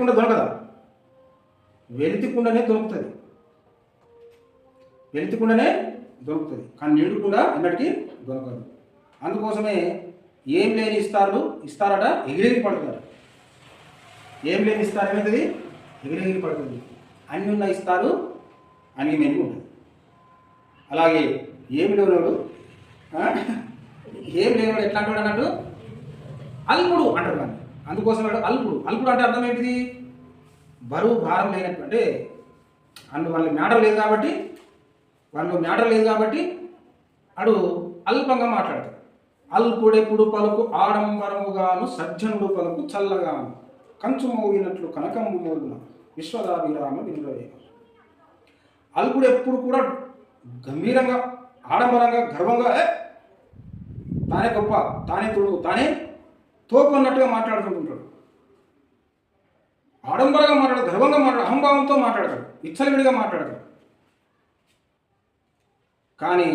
వెలితికుండా దొరకదా? వెలితికుండానే దొరుకుతుంది. వెలితికుండానే దొరుకుతుంది. కానీ నిండుకుండా ఎన్నటికీ దొరకదు. అందుకోసమే ఏం లేని ఇస్తారు ఇస్తారట ఎగిరెగిరి పడుతారు ఏం లేని ఇస్తారు ఏమవుతుంది ఎగిరెగిరి పడుతుంది. అన్ని ఉన్న ఇస్తారు అని మెరుగు ఉంటుంది. అలాగే ఏమి లేనివాడు ఏం లేనివాడు ఎట్లా అంటాడు అన్నట్టు? అల్పుడు అంటారు కానీ అందుకోసం వాడు అల్పుడు. అల్పుడు అంటే అర్థం ఏంటిది? బరువు భారం లేనట్టు అంటే అందు వాళ్ళ మ్యాటర్ లేదు కాబట్టి వాళ్ళు మ్యాటర్ లేదు కాబట్టి అడు అల్పంగా మాట్లాడతాడు. అల్పుడెప్పుడు పలుకు ఆడంబరముగాను సజ్జనుడు పలుకు చల్లగాను కంచు మోగినట్లు కనకంబు మోగున విశ్వదాభిరామ వినురవేగ అల్పుడు ఎప్పుడు కూడా గంభీరంగా ఆడంబరంగా గర్వంగా తానే గొప్ప తానే తోడు తానే తోపు అన్నట్టుగా మాట్లాడుకుంటుంటాడు. ఆడంబరంగా మాట్లాడు గర్వంగా మాట్లాడు అహంభావంతో మాట్లాడతాడు విచ్చలవిడిగా మాట్లాడతాడు. కానీ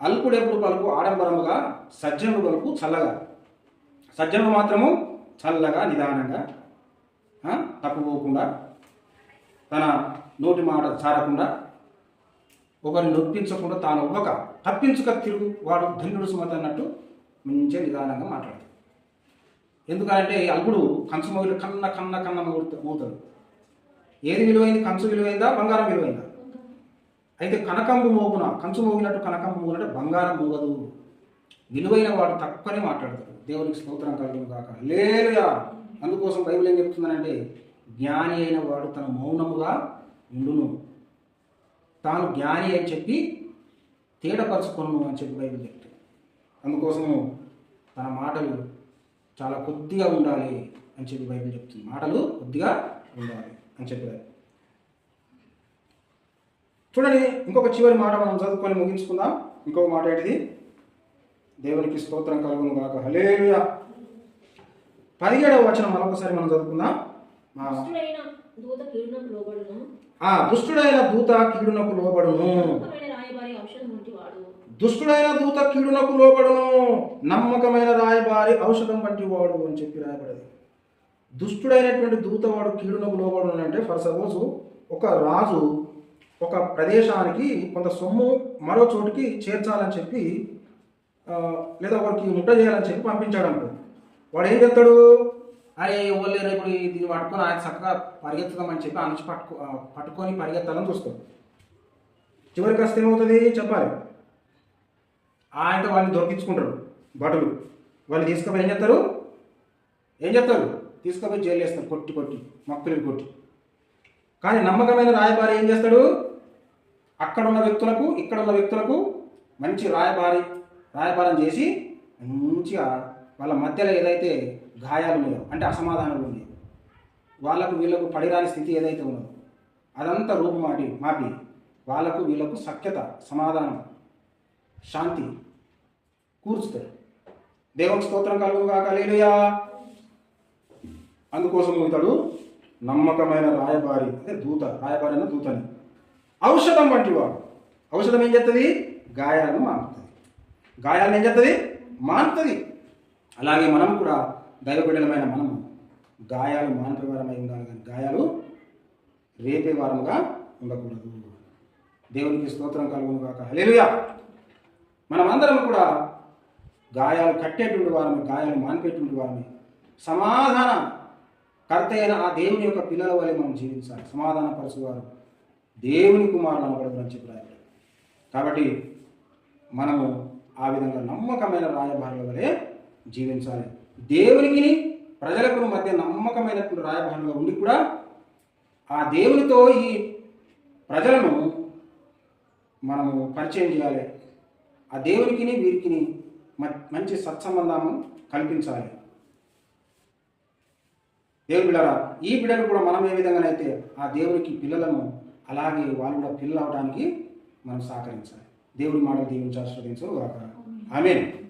అల్పుడెప్పుడు పలుకు ఆడంబరముగా సజ్జనుడు పలుపు చల్లగా. సజ్జనుడు మాత్రము చల్లగా నిదానంగా తప్పుకోకుండా తన నోటి మాట చారకుండా ఒకరిని నొప్పించకుండా తాను ఒక్క తప్పించుక తిరుగు వాడు ధన్యుడు సుమత అన్నట్టు మంచిగా నిదానంగా మాట్లాడతాడు. ఎందుకంటే ఈ అల్పుడు కంచు మోగిలు కన్న కన్న కన్న మోగుతా- మోగుతాడు ఏది విలువైంది? కంచు విలువైందా? బంగారం విలువైందా? అయితే కనకంబు మోగున కంచు మోగినట్టు కనకంబు మోగినట్టు బంగారం మోగదు. విలువైన వాడు తక్కువనే మాట్లాడతాడు. దేవునికి స్తోత్రం కలగడం కాక లేదుగా అందుకోసం బైబిల్ ఏం చెప్తుందనంటే జ్ఞాని అయిన వాడు తన మౌనముగా ఉండును. తాను జ్ఞాని అని చెప్పి తేడపరచుకొను అని చెప్పి బైబిల్ చెప్తుంది. అందుకోసము తన మాటలు చాలా కొద్దిగా ఉండాలి అని చెప్పి బైబిల్ చెప్తుంది. మాటలు కొద్దిగా ఉండాలి అని చెప్పారు చూడండి ఇంకొక చివరి మాట మనం చదువుకొని ముగించుకుందాం. ఇంకొక మాట ఏంటిది? దేవునికి స్తోత్రం కలుగును గాక. హలేలుయా పదిహేడవ వచనం మరొకసారి మనం చదువుకుందాం. ఆ, దుష్టుడైన దూత కీడునకు లోబడును. దుష్టుడైన దూత కీడునకు లోబడును నమ్మకమైన రాయబారి ఔషధం వంటి వాడు అని చెప్పి రాయబడేది. దుష్టుడైనటువంటి దూత వాడు కీడునకు లోబడును అంటే ఫర్ సపోజ్ ఒక రాజు ఒక ప్రదేశానికి కొంత సొమ్ము మరో చోటికి చేర్చాలని చెప్పి లేదా ఒకరికి ముట్ట చేయాలని చెప్పి పంపించాడు అనుకో వాడు ఏం చెప్తాడు అరే ఎవరు రేపు దీన్ని పట్టుకొని ఆయన చక్కగా పరిగెత్తుదామని చెప్పి ఆ నుంచి పట్టుకో పట్టుకొని పరిగెత్తాలని చూస్తాడు. చివరికి వస్తే ఏమవుతుంది? చెప్పాలి. ఆయనతో వాళ్ళని దొరికించుకుంటారు. భటులు వాళ్ళు తీసుకుపోయి ఏం చేస్తారు? ఏం చేస్తారు? తీసుకుపోయి జైలు వేస్తారు కొట్టి కొట్టి మొక్కలు కొట్టి. కానీ నమ్మకమైన రాయబారి ఏం చేస్తాడు? అక్కడ ఉన్న వ్యక్తులకు ఇక్కడ ఉన్న వ్యక్తులకు మంచి రాయబారి రాయబారం చేసి మంచిగా వాళ్ళ మధ్యలో ఏదైతే గాయాలు ఉన్నాయో అంటే అసమాధానాలు ఉన్నాయి వాళ్ళకు వీళ్ళకు పడిరాని స్థితి ఏదైతే ఉన్నదో అదంతా రూపుమాటి మాపి. వాళ్ళకు వీళ్ళకు సఖ్యత సమాధానం. శాంతి. కూర్చుతారు. దేవుని స్తోత్రం కలుగుగా కలిలుయా అందుకోసం ఇతడు నమ్మకమైన రాయబారి అంటే దూత రాయబారి అన్న దూతని. ఔషధం వంటి వాడు ఔషధం ఏం చేస్తుంది గాయాలను మానుతుంది. గాయాలను ఏం చేస్తుంది మానుతుంది. అలాగే మనం కూడా దైవబిడ్డలమైన మనము గాయాలు మానిపే వారమై ఉండాలి కానీ గాయాలు రేపే వారముగా ఉండకూడదు. దేవునికి స్తోత్రం కలుగును కాక హలేలుయా మనమందరం కూడా గాయాలు కట్టేటువంటి వారమే గాయాలు మానిపేటువంటి వారమే. సమాధాన కర్త అయిన ఆ దేవుని యొక్క పిల్లల వల్ల మనం జీవించాలి. సమాధాన పరచువారు దేవుని కుమారులు అనబడదు అని కాబట్టి మనము ఆ విధంగా నమ్మకమైన రాయబారుల వలె జీవించాలి. దేవునికి ప్రజలకు మధ్య నమ్మకమైనటువంటి రాయబారులుగా ఉండి కూడా ఆ దేవునితో ఈ ప్రజలను మనము పరిచయం చేయాలి. ఆ దేవునికి వీరికి మ- మంచి సత్సంబంధము కల్పించాలి. దేవుని బిడ్డరా ఈ బిడ్డలు కూడా మనం ఏ విధంగానైతే ఆ దేవునికి పిల్లలను అలాగే వాళ్ళు కూడా పిల్లలు అవడానికి మనం సహకరించాలి. దేవుడి మాట దీవించి ఆశ్రదించు ఆమెన్.